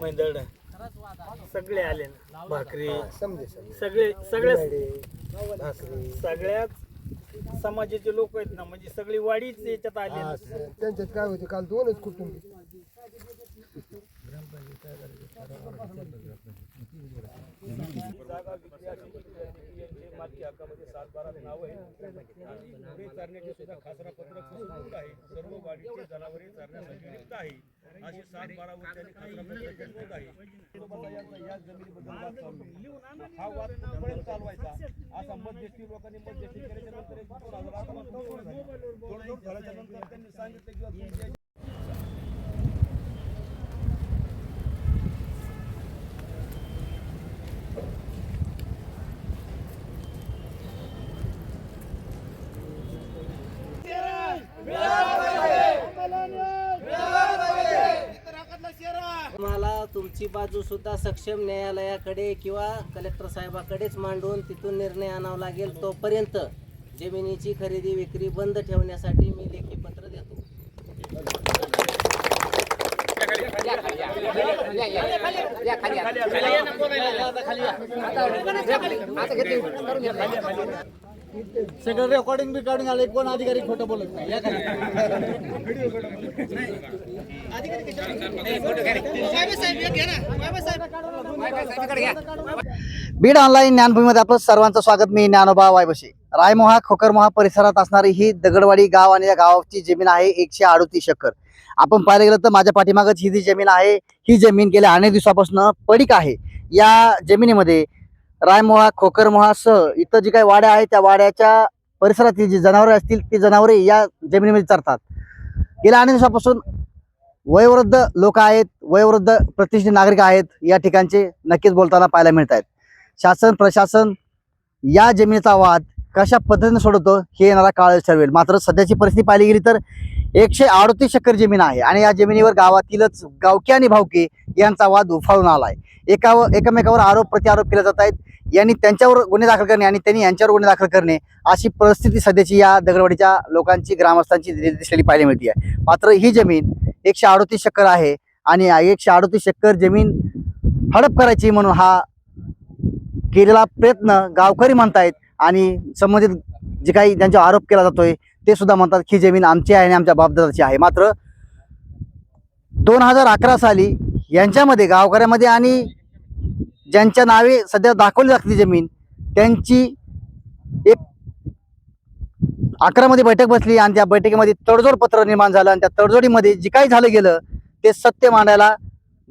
मैदड सगळे आले ना. भाकरी. सगळे सगळे सगळ्याच समाजाचे लोक आहेत ना म्हणजे सगळी वाडीच याच्यात आले. त्यांच्यात काय होते काल दोनच कुटुंब. जागा विक्री अशी यांची मालकी हक्कामध्ये सात बारा नाव आहे आणि पुढे चारण्याचे सुद्धा खासरा पत्रक सुद्धा आहे. सर्व वाडीचे जनावरे चारण्यासाठी आहे. असे सात बारा वर्षांनी त्यांनी आहे या- जमिनीबद्दल वाद चालू आहे. हा वाद कुठपर्यंत चालवायचा असा मध्यस्थी लोकांनी मध्यस्थी केल्याच्यानंतर एक दोन हजार अकरा झाल्याच्यानंतर त्यांनी सांगितलं तुमच्या तुम्हाला तुमची बाजू सुद्धा सक्षम न्यायालयाकडे किंवा कलेक्टर साहेबाकडेच मांडून तिथून निर्णय आणावा लागेल तोपर्यंत जमिनीची खरेदी विक्री बंद ठेवण्यासाठी मी लेखी पत्र देतो सगळं रेकॉर्डिंग बिकॉर्डिंग आलं कोण अधिकारी खोटं बोलत नाही. या बीड ऑनलाईन ज्ञानभूमीमध्ये आपलं सर्वांचं स्वागत. मी ज्ञानोबा वायबशी. रायमोहा खोकरमोहा परिसरात असणारी ही दगडवाडी गाव आणि या गावाची जमीन आहे एकशे अडोतीस एकर. आपण पाहायला गेलं तर माझ्या पाठीमागच ही जी जमीन आहे ही जमीन गेल्या अनेक दिवसापासून पडीक आहे. या जमिनीमध्ये रायमोहा खोकरमोहासह इथं इतर जी काही वाड्या आहेत त्या वाड्याच्या परिसरातील जी जनावरे असतील ती जनावरे या जमिनीमध्ये चरतात. गेल्या अनेक दिवसापासून वयोवृद्ध लोक आहेत वयोवृद्ध प्रतिष्ठित नागरिक आहेत या ठिकाणचे नक्कीच बोलताना पाहायला मिळत आहेत शासन प्रशासन या जमिनीचा वाद कशा पद्धतीने सोडवतो हे येणारा काळ ठरवेल. मात्र सध्याची परिस्थिती पाहिली गेली तर एकशे अडतीस एकर जमीन आहे आणि या जमिनीवर गावातीलच गावके आणि भावके यांचा वाद उफाळून आला आहे एकावर एकमेकावर आरोप प्रत्यारोप केले जात आहेत. यांनी त्यांच्यावर गुन्हे दाखल करणे आणि त्यांनी यांच्यावर गुन्हे दाखल करणे अशी परिस्थिती सध्याची या दगडवाडीच्या लोकांची ग्रामस्थांची दिसलेली पाहायला मिळते आहे. मात्र ही जमीन एकशे अडतीस एकर आहे आणि एकशे अडतीस एकर जमीन हडप करायची म्हणून हा केलेला प्रयत्न गावकरी म्हणतायत आणि संबंधित जे काही त्यांचा आरोप केला जातोय ते सुद्धा म्हणतात की जमीन आमची आहे आणि आमच्या बापदादाची आहे. मात्र दोन हजार अकरा साली यांच्यामध्ये गावकऱ्यामध्ये आणि ज्यांच्या नावे सध्या दाखवली जाते जमीन त्यांची एक अकरामध्ये बैठक बसली आणि त्या बैठकीमध्ये तडजोड पत्र निर्माण झालं आणि त्या तडजोडीमध्ये जे काही झालं गेलं ते सत्य मांडायला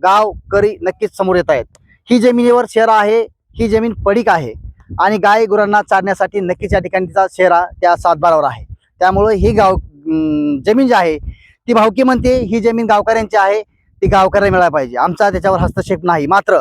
गावकरी नक्कीच समोर येत आहेत. ही जमिनीवर शेरा आहे ही जमीन पडीक आहे आणि गाय गुरांना चारण्यासाठी नक्कीच या ठिकाणीचा शेरा त्या सातबारावर आहे. त्यामुळं ही गाव जमीन जी आहे ती भावकी म्हणते ही जमीन गावकऱ्यांची आहे ती गावकऱ्यांना मिळायला पाहिजे. आमचा त्याच्यावर हस्तक्षेप नाही. मात्र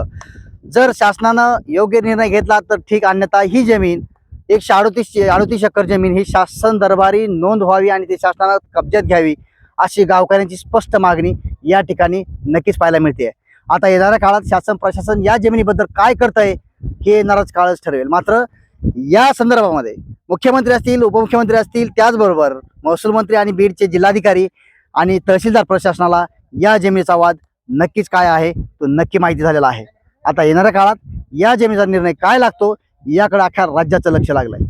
जर शासनानं योग्य निर्णय घेतला तर ठीक अन्यथा ही जमीन एकशे अडोतीस अडोतीस एकर जमीन ही शासन दरबारी नोंद व्हावी आणि ती शासनानं कब्ज्यात घ्यावी अशी गावकऱ्यांची स्पष्ट मागणी या ठिकाणी नक्कीच पाहायला मिळते. आता येणाऱ्या काळात शासन प्रशासन या जमिनीबद्दल काय करतंय हे येणाराच काळच ठरवेल मात्र या संदर्भामध्ये मुख्यमंत्री असतील उपमुख्यमंत्री असतील त्याचबरोबर महसूल मंत्री आणि बीडचे जिल्हाधिकारी आणि तहसीलदार प्रशासनाला या जमिनीचा वाद नक्कीच काय आहे तो नक्की माहिती झालेला आहे. आता येणाऱ्या काळात या जमिनीचा निर्णय काय लागतो याकडे अख्ख्या राज्याचं लक्ष लागलंय.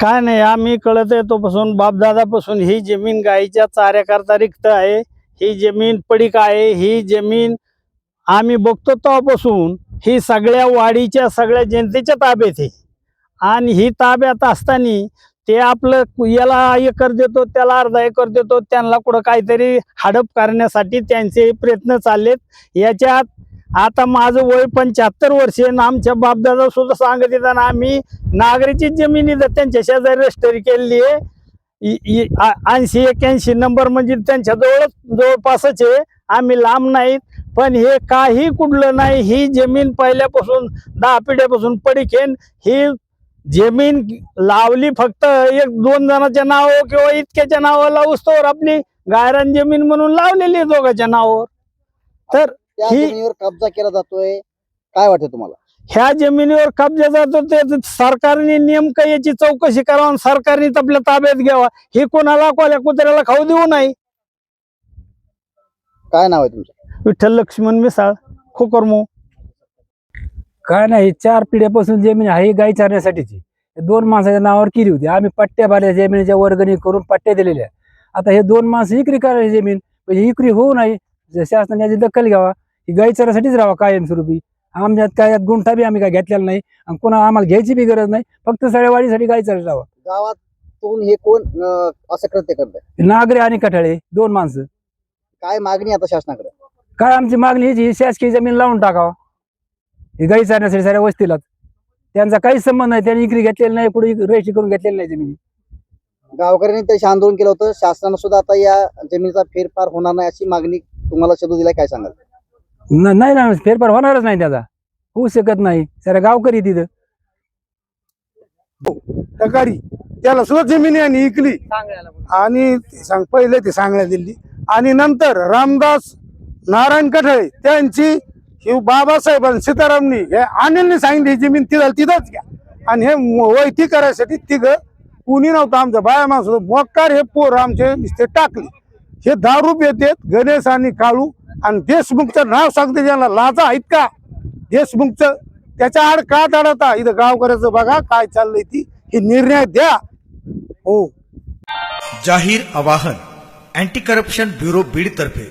काय नाही आम्ही कळत येतोपासून बापदादापासून ही जमीन गाईच्या चाऱ्याकरता रिक्त आहे. ही जमीन पडीक आहे ही जमीन आम्ही बघतो तेव्हापासून ही सगळ्या वाडीच्या सगळ्या जनतेच्या ताब्यात आहे. आणि ही ताब्यात असताना ते आपलं याला एकर देतो त्याला अर्धा एकर देतो त्यांना कुठं काहीतरी हडप करण्यासाठी त्यांचे प्रयत्न चाललेत. याच्यात आता माझं वय पंच्याहत्तर वर्ष आहे आमच्या बापदादा सुद्धा सांगत येतात आम्ही नागरीची जमीन इथं त्यांच्या शेजारी रजिस्टरी केलेली आहे. ऐंशी एक्याऐंशी नंबर म्हणजे त्यांच्या जवळच जवळपासच आहे. आम्ही लांब नाहीत. पण हे काही कुठलं नाही ही जमीन पहिल्यापासून दहा पिढ्यापासून पडीखेन. ही जमीन लावली फक्त एक दोन जणांच्या नावावर किंवा इतक्याच्या नावावर लावूस्तोवर आपली गायरान जमीन म्हणून लावलेली आहे दोघांच्या नावावर. तर त्या ही- जमिनीवर कब्जा केला जातोय. काय वाटतं तुम्हाला? ह्या जमिनीवर कब्जा जातो ते सरकारने नेमकं याची चौकशी करावं आणि सरकारने आपल्या ताब्यात घ्यावा. हे कोणाला कोल्या कुत्र्याला खाऊ देऊ नाही काय नाव आहे तुमचं? विठ्ठल लक्ष्मण मिसाळ खोकरमो काय नाही चार पिढ्यापासून जमीन आहे ही गाई चारण्यासाठीची. दोन माणसाच्या नावावर केली होती. आम्ही पट्ट्या भरल्या जमिनीच्या वर्गणी करून पट्ट्या दिलेल्या. आता हे दोन माणसं इकरी करायची जमीन ही इकरी होऊ नये. जर शासनाने याची दखल घ्यावा ही गाई चारासाठीच राहावा कायमस्वरूपी. आमच्यात काय यात गुंठा बी आम्ही काय घेतलेला नाही आणि कोणा आम्हाला घ्यायची बी गरज नाही. फक्त सगळ्या वाढीसाठी गाई चालत राहावा गावातून हे कोण असं कृत्य करतंय नागरे आणि कठाळे दोन माणसं. काय मागणी आता शासनाकडे? काय आमची मागणी ही शासकीय जमीन लावून टाकावा. ही गाई चारण्यासाठी साऱ्या वस्तीला त्यांचा काहीच संबंध नाही. त्यांनी इकरी घेतलेली नाही कुठे रेशी करून घेतलेली नाही जमिनी. गावकऱ्यांनी तसे आंदोलन केलं होतं. शासनानं सुद्धा आता या जमिनीचा फेरफार होणार नाही अशी मागणी तुम्हाला शब्द दिलाय काय सांगाल? न- नाही ना फेरफार होणारच नाही त्याचा. होऊ शकत नाही. साऱ्या गावकरी तिथं. गाडी त्याला सुद्धा जमिनी आणि इकली. आणि ते सांग पहिले ते सांगण्यात दिली. आणि नंतर रामदास नारायण कठळे त्यांची ही बाबासाहेब सीतारामनी हे अनिलने सांगितली ही जमीन तिथं तिथंच घ्या. आणि हे वैती करायसाठी तिघ कुणी नव्हतं आमचं बाया माणूस होतं. मोकार हे पोर आमचे नुसते टाकले. हे दारू येतात गणेश आणि काळू आणि देशमुखचं नाव सांगते ज्यांना लाजा आहेत का? देशमुखचं त्याच्या आड का अडता इथं गावकऱ्याचं बघा काय चाललंय ती. हे निर्णय द्या. हो. जाहीर आवाहन अँटी करप्शन ब्युरो बीडतर्फे.